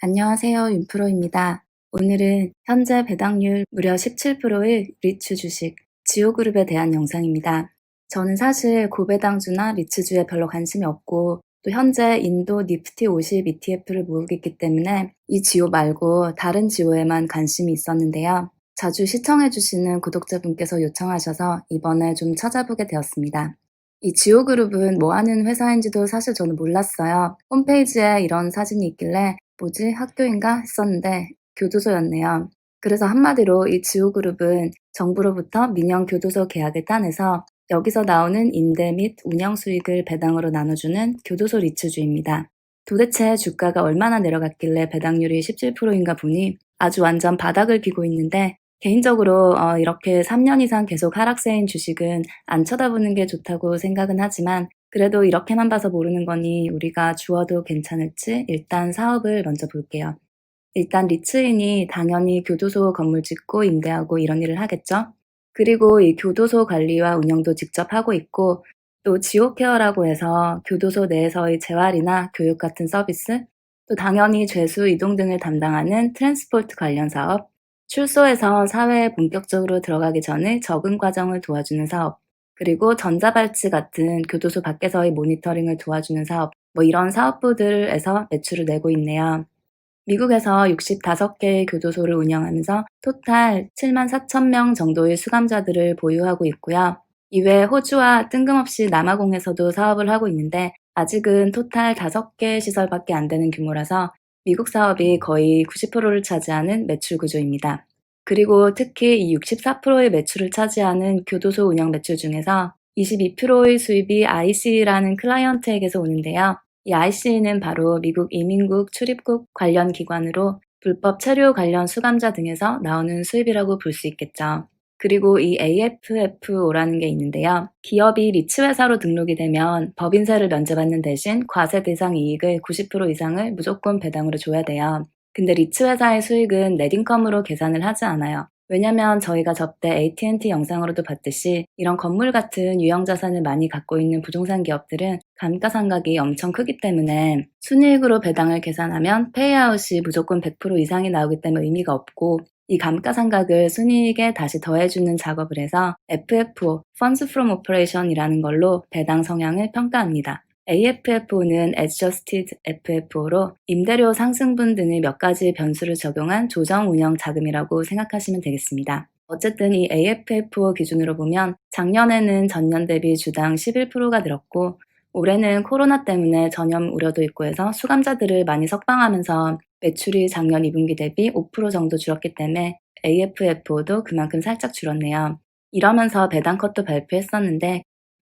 안녕하세요. 윤프로입니다. 오늘은 현재 배당률 무려 17%의 리츠 주식 지오그룹에 대한 영상입니다. 저는 사실 고배당주나 리츠주에 별로 관심이 없고 또 현재 인도 니프티 50 ETF를 모으고 있기 때문에 이 지오 말고 다른 지오에만 관심이 있었는데요. 자주 시청해주시는 구독자분께서 요청하셔서 이번에 좀 찾아보게 되었습니다. 이 지오그룹은 뭐 하는 회사인지도 사실 저는 몰랐어요. 홈페이지에 이런 사진이 있길래 뭐지 학교인가 했었는데 교도소였네요. 그래서 한마디로 이 지오그룹은 정부로부터 민영 교도소 계약을 따내서 여기서 나오는 임대 및 운영 수익을 배당으로 나눠주는 교도소 리츠주입니다. 도대체 주가가 얼마나 내려갔길래 배당률이 17%인가 보니 아주 완전 바닥을 기고 있는데 개인적으로 어, 이렇게 3년 이상 계속 하락세인 주식은 안 쳐다보는 게 좋다고 생각은 하지만 그래도 이렇게만 봐서 모르는 거니 우리가 주어도 괜찮을지 일단 사업을 먼저 볼게요. 일단 리츠인이 당연히 교도소 건물 짓고 임대하고 이런 일을 하겠죠. 그리고 이 교도소 관리와 운영도 직접 하고 있고 또 지오케어라고 해서 교도소 내에서의 재활이나 교육 같은 서비스 또 당연히 죄수 이동 등을 담당하는 트랜스포트 관련 사업 출소해서 사회에 본격적으로 들어가기 전에 적응 과정을 도와주는 사업, 그리고 전자발찌 같은 교도소 밖에서의 모니터링을 도와주는 사업, 뭐 이런 사업부들에서 매출을 내고 있네요. 미국에서 65개의 교도소를 운영하면서 토탈 7만 4천 명 정도의 수감자들을 보유하고 있고요. 이외에 호주와 뜬금없이 남아공에서도 사업을 하고 있는데 아직은 토탈 5개 시설밖에 안 되는 규모라서 미국 사업이 거의 90%를 차지하는 매출 구조입니다. 그리고 특히 이 64%의 매출을 차지하는 교도소 운영 매출 중에서 22%의 수입이 IC라는 클라이언트에게서 오는데요. 이 IC는 바로 미국 이민국 출입국 관련 기관으로 불법 체류 관련 수감자 등에서 나오는 수입이라고 볼 수 있겠죠. 그리고 이 AFFO라는 게 있는데요. 기업이 리츠 회사로 등록이 되면 법인세를 면제받는 대신 과세 대상 이익을 90% 이상을 무조건 배당으로 줘야 돼요. 근데 리츠 회사의 수익은 넷인컴으로 계산을 하지 않아요. 왜냐면 저희가 접대 AT&T 영상으로도 봤듯이 이런 건물 같은 유형 자산을 많이 갖고 있는 부동산 기업들은 감가상각이 엄청 크기 때문에 순이익으로 배당을 계산하면 페이아웃이 무조건 100% 이상이 나오기 때문에 의미가 없고 이 감가상각을 순이익에 다시 더해주는 작업을 해서 FFO, Funds from Operation이라는 걸로 배당 성향을 평가합니다. AFFO는 Adjusted FFO로 임대료 상승분 등의 몇 가지 변수를 적용한 조정 운영 자금이라고 생각하시면 되겠습니다. 어쨌든 이 AFFO 기준으로 보면 작년에는 전년 대비 주당 11%가 늘었고 올해는 코로나 때문에 전염 우려도 있고 해서 수감자들을 많이 석방하면서 매출이 작년 2분기 대비 5% 정도 줄었기 때문에 AFFO도 그만큼 살짝 줄었네요. 이러면서 배당 컷도 발표했었는데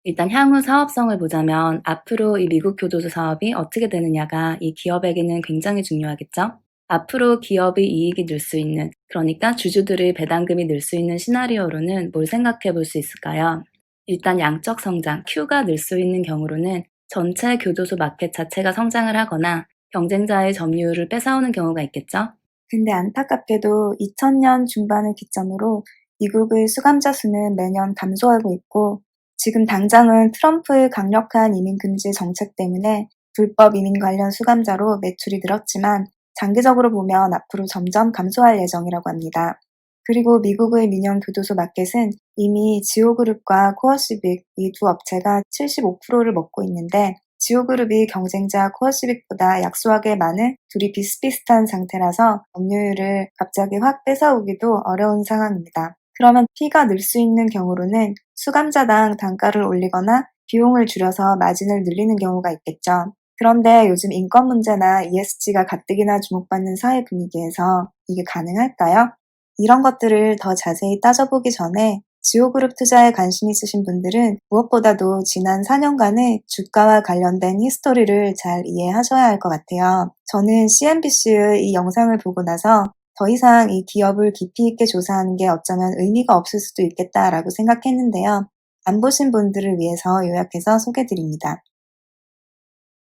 일단 향후 사업성을 보자면 앞으로 이 미국 교도소 사업이 어떻게 되느냐가 이 기업에게는 굉장히 중요하겠죠. 앞으로 기업의 이익이 늘 수 있는, 그러니까 주주들의 배당금이 늘 수 있는 시나리오로는 뭘 생각해 볼 수 있을까요? 일단 양적 성장, Q가 늘 수 있는 경우로는 전체 교도소 마켓 자체가 성장을 하거나 경쟁자의 점유율을 뺏어오는 경우가 있겠죠. 근데 안타깝게도 2000년 중반을 기점으로 미국의 수감자 수는 매년 감소하고 있고 지금 당장은 트럼프의 강력한 이민 금지 정책 때문에 불법 이민 관련 수감자로 매출이 늘었지만 장기적으로 보면 앞으로 점점 감소할 예정이라고 합니다. 그리고 미국의 민영 교도소 마켓은 이미 지오그룹과 코어시빅 이 두 업체가 75%를 먹고 있는데 지오그룹이 경쟁자 코어시빅보다 약소하게 많은 둘이 비슷비슷한 상태라서 점유율을 갑자기 확 뺏어오기도 어려운 상황입니다. 그러면 P가 늘 수 있는 경우로는 수감자당 단가를 올리거나 비용을 줄여서 마진을 늘리는 경우가 있겠죠. 그런데 요즘 인권 문제나 ESG가 가뜩이나 주목받는 사회 분위기에서 이게 가능할까요? 이런 것들을 더 자세히 따져보기 전에 지오그룹 투자에 관심 있으신 분들은 무엇보다도 지난 4년간의 주가와 관련된 히스토리를 잘 이해하셔야 할 것 같아요. 저는 CNBC의 이 영상을 보고 나서 더 이상 이 기업을 깊이 있게 조사하는 게 어쩌면 의미가 없을 수도 있겠다라고 생각했는데요. 안 보신 분들을 위해서 요약해서 소개드립니다.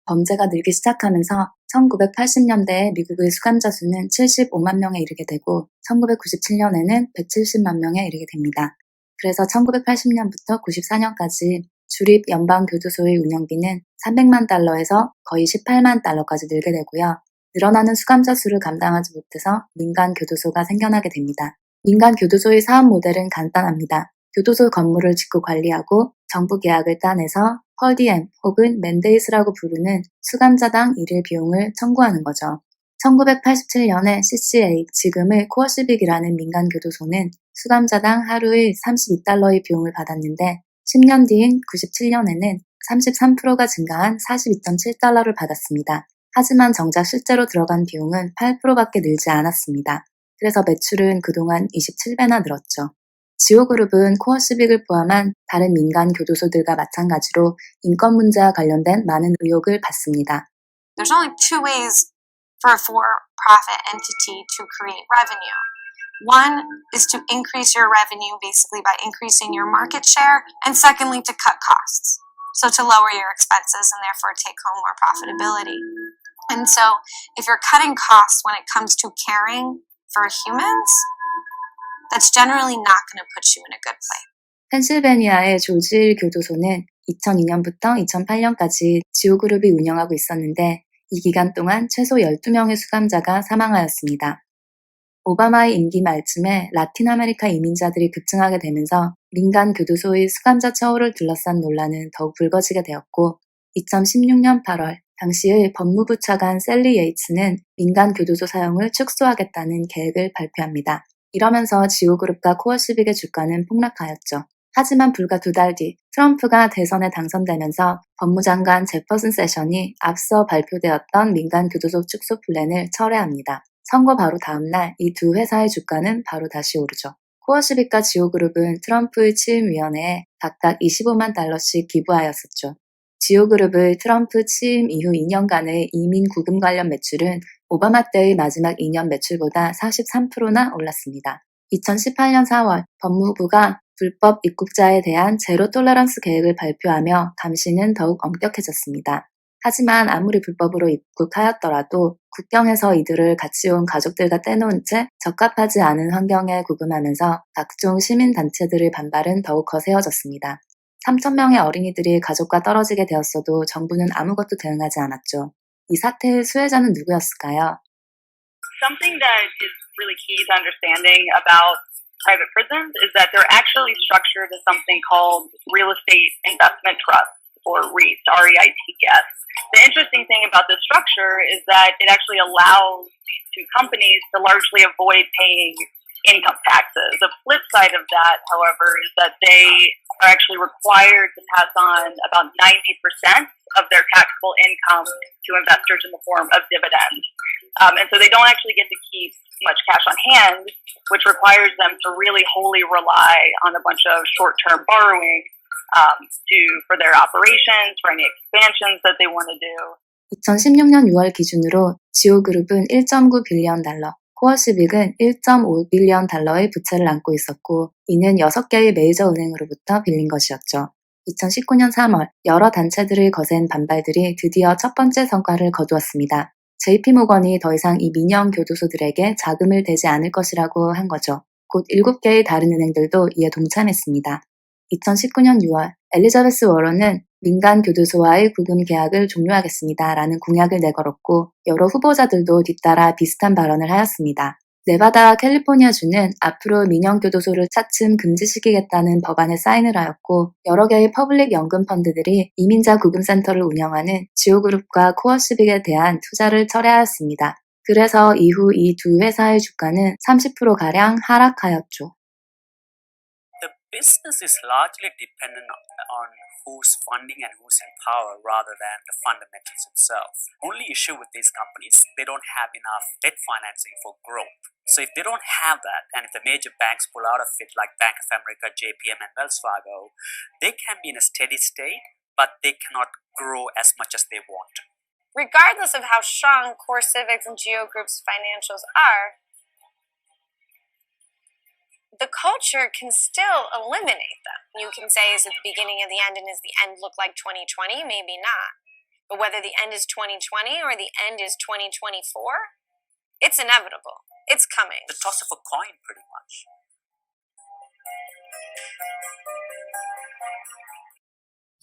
범죄가 늘기 시작하면서 1980년대에 미국의 수감자 수는 75만 명에 이르게 되고 1997년에는 170만 명에 이르게 됩니다. 그래서 1980년부터 94년까지 주립 연방교도소의 운영비는 300만 달러에서 거의 18만 달러까지 늘게 되고요. 늘어나는 수감자 수를 감당하지 못해서 민간 교도소가 생겨나게 됩니다. 민간 교도소의 사업 모델은 간단합니다. 교도소 건물을 짓고 관리하고 정부 계약을 따내서 펄디엠 혹은 맨데이스라고 부르는 수감자당 일일 비용을 청구하는 거죠. 1987년에 CCA, 지금의 코어시빅이라는 민간 교도소는 수감자당 하루에 32달러의 비용을 받았는데 10년 뒤인 97년에는 33%가 증가한 42.7달러를 받았습니다. 하지만 정작 실제로 들어간 비용은 8%밖에 늘지 않았습니다. 그래서 매출은 그동안 27배나 늘었죠. 지오그룹은 코어시빅을 포함한 다른 민간 교도소들과 마찬가지로 인권 문제와 관련된 많은 의혹을 받습니다. There's only two ways for a for profit entity to create revenue. One is to increase your revenue basically by increasing your market share, and secondly, to cut costs. So, to lower your expenses and therefore take home more profitability. And so, if you're cutting costs when it comes to caring for humans, that's generally not going to put you in a good place. 펜실베니아의 조지일 교도소는 2002년부터 2008년까지 지오그룹이 운영하고 있었는데 이 기간 동안 최소 12명의 수감자가 사망하였습니다. 오바마의 임기 말쯤에 라틴 아메리카 이민자들이 급증하게 되면서 민간 교도소의 수감자 처우를 둘러싼 논란은 더욱 불거지게 되었고 2016년 8월 당시의 법무부 차관 셀리 예이츠는 민간 교도소 사용을 축소하겠다는 계획을 발표합니다. 이러면서 지오그룹과 코어시빅의 주가는 폭락하였죠. 하지만 불과 두 달 뒤 트럼프가 대선에 당선되면서 법무장관 제퍼슨 세션이 앞서 발표되었던 민간 교도소 축소 플랜을 철회합니다. 선거 바로 다음날 이 두 회사의 주가는 바로 다시 오르죠. 코어시빅과 지오그룹은 트럼프의 취임위원회에 각각 25만 달러씩 기부하였었죠. 지오그룹의 트럼프 취임 이후 2년간의 이민 구금 관련 매출은 오바마 때의 마지막 2년 매출보다 43%나 올랐습니다. 2018년 4월 법무부가 불법 입국자에 대한 제로 톨러런스 계획을 발표하며 감시는 더욱 엄격해졌습니다. 하지만 아무리 불법으로 입국하였더라도 국경에서 이들을 같이 온 가족들과 떼놓은 채 적합하지 않은 환경에 구금하면서 각종 시민단체들의 반발은 더욱 거세어졌습니다. 3천명의 어린이들이 가족과 떨어지게 되었어도 정부는 아무것도 대응하지 않았죠. 이 사태의 수혜자는 누구였을까요? something that is really key to understanding about private prisons is that they're actually structured as something called real estate investment trusts or REITs, R-E-I-T-S. The interesting thing about this structure is that it actually allows these two companies to largely avoid paying income taxes. The flip side of that, however, is that they are actually required to pass on about 90% of their taxable income to investors in the form of dividends. Um, and so they don't actually get to keep much cash on hand, which requires them to really wholly rely on a bunch of short-term borrowing um, to for their operations, for any expansions that they want to do. 2016년 6월 기준으로 지오그룹은 1.9 빌리언 달러, 코어시빅은 1.5 빌리언 달러의 부채를 안고 있었고 이는 6개의 메이저 은행으로부터 빌린 것이었죠. 2019년 3월 여러 단체들을 거센 반발들이 드디어 첫 번째 성과를 거두었습니다. JP모건이 더 이상 이 민영 교도소들에게 자금을 대지 않을 것이라고 한 거죠. 곧 7개의 다른 은행들도 이에 동참했습니다. 2019년 6월 엘리자베스 워런은 민간 교도소와의 구금 계약을 종료하겠습니다. 라는 공약을 내걸었고 여러 후보자들도 뒤따라 비슷한 발언을 하였습니다. 네바다와 캘리포니아주는 앞으로 민영 교도소를 차츰 금지시키겠다는 법안에 사인을 하였고 여러 개의 퍼블릭 연금 펀드들이 이민자 구금센터를 운영하는 지오그룹과 코어시빅에 대한 투자를 철회하였습니다. 그래서 이후 이 두 회사의 주가는 30%가량 하락하였죠. the business is largely dependent on who's funding and who's in power rather than the fundamentals itself. Only issue with these companies, they don't have enough debt financing for growth. So if they don't have that, and if the major banks pull out of it, like Bank of America, JPM, and Wells Fargo, they can be in a steady state, but they cannot grow as much as they want. Regardless of how strong Core Civics and Geo Group's financials are, the culture can still eliminate them. You can say, is it the beginning of the end and does the end look like 2020? Maybe not. But whether the end is 2020 or the end is 2024, it's inevitable. It's coming. The toss of a coin, pretty much.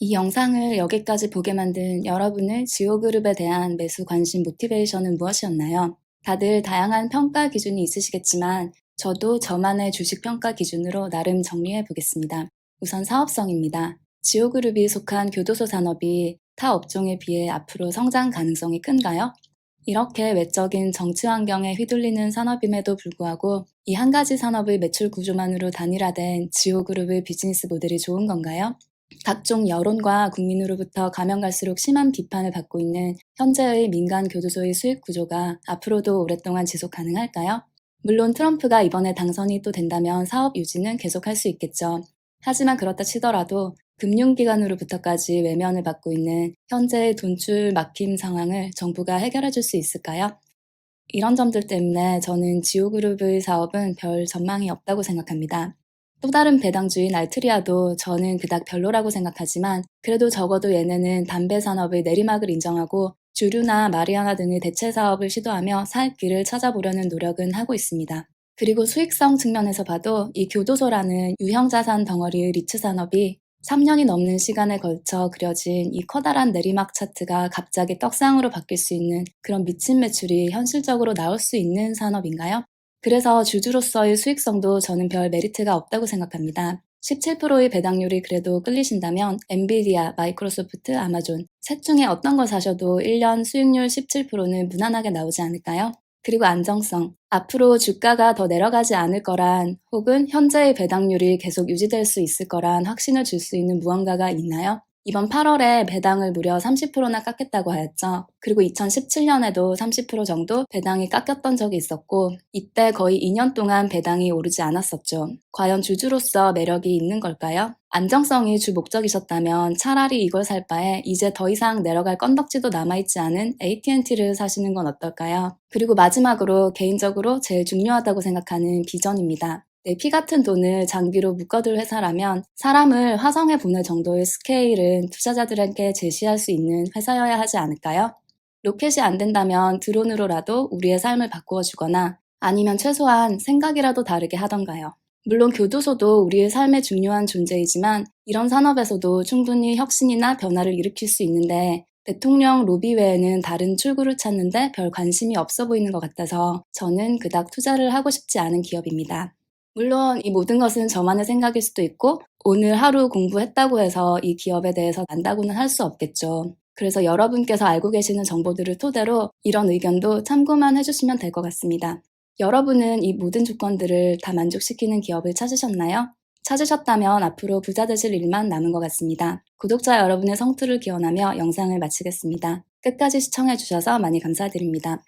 이 영상을 여기까지 보게 만든 여러분의 지오그룹에 대한 매수 관심 모티베이션은 무엇이었나요? 다들 다양한 평가 기준이 있으시겠지만 저도 저만의 주식 평가 기준으로 나름 정리해 보겠습니다. 우선 사업성입니다. 지오그룹이 속한 교도소 산업이 타 업종에 비해 앞으로 성장 가능성이 큰가요? 이렇게 외적인 정치 환경에 휘둘리는 산업임에도 불구하고 이 한 가지 산업의 매출 구조만으로 단일화된 지오그룹의 비즈니스 모델이 좋은 건가요? 각종 여론과 국민으로부터 가면 갈수록 심한 비판을 받고 있는 현재의 민간 교도소의 수익 구조가 앞으로도 오랫동안 지속 가능할까요? 물론 트럼프가 이번에 당선이 또 된다면 사업 유지는 계속할 수 있겠죠. 하지만 그렇다 치더라도 금융기관으로부터까지 외면을 받고 있는 현재의 돈줄 막힘 상황을 정부가 해결해 줄 수 있을까요? 이런 점들 때문에 저는 지오그룹의 사업은 별 전망이 없다고 생각합니다. 또 다른 배당주인 알트리아도 저는 그닥 별로라고 생각하지만 그래도 적어도 얘네는 담배 산업의 내리막을 인정하고 주류나 마리아나 등의 대체 사업을 시도하며 살 길을 찾아보려는 노력은 하고 있습니다. 그리고 수익성 측면에서 봐도 이 교도소라는 유형자산 덩어리의 리츠 산업이 3년이 넘는 시간에 걸쳐 그려진 이 커다란 내리막 차트가 갑자기 떡상으로 바뀔 수 있는 그런 미친 매출이 현실적으로 나올 수 있는 산업인가요? 그래서 주주로서의 수익성도 저는 별 메리트가 없다고 생각합니다. 17%의 배당률이 그래도 끌리신다면 엔비디아, 마이크로소프트, 아마존 셋 중에 어떤 걸 사셔도 1년 수익률 17%는 무난하게 나오지 않을까요? 그리고 안정성. 앞으로 주가가 더 내려가지 않을 거란 혹은 현재의 배당률이 계속 유지될 수 있을 거란 확신을 줄 수 있는 무언가가 있나요? 이번 8월에 배당을 무려 30%나 깎겠다고 하였죠. 그리고 2017년에도 30% 정도 배당이 깎였던 적이 있었고, 이때 거의 2년 동안 배당이 오르지 않았었죠. 과연 주주로서 매력이 있는 걸까요? 안정성이 주 목적이셨다면 차라리 이걸 살 바에 이제 더 이상 내려갈 건덕지도 남아있지 않은 AT&T를 사시는 건 어떨까요? 그리고 마지막으로 개인적으로 제일 중요하다고 생각하는 비전입니다. 내 피 같은 돈을 장기로 묶어둘 회사라면 사람을 화성에 보낼 정도의 스케일은 투자자들에게 제시할 수 있는 회사여야 하지 않을까요? 로켓이 안 된다면 드론으로라도 우리의 삶을 바꾸어 주거나 아니면 최소한 생각이라도 다르게 하던가요. 물론 교도소도 우리의 삶의 중요한 존재이지만 이런 산업에서도 충분히 혁신이나 변화를 일으킬 수 있는데 대통령 로비 외에는 다른 출구를 찾는데 별 관심이 없어 보이는 것 같아서 저는 그닥 투자를 하고 싶지 않은 기업입니다. 물론 이 모든 것은 저만의 생각일 수도 있고 오늘 하루 공부했다고 해서 이 기업에 대해서 안다고는 할 수 없겠죠. 그래서 여러분께서 알고 계시는 정보들을 토대로 이런 의견도 참고만 해주시면 될 것 같습니다. 여러분은 이 모든 조건들을 다 만족시키는 기업을 찾으셨나요? 찾으셨다면 앞으로 부자 되실 일만 남은 것 같습니다. 구독자 여러분의 성투를 기원하며 영상을 마치겠습니다. 끝까지 시청해주셔서 많이 감사드립니다.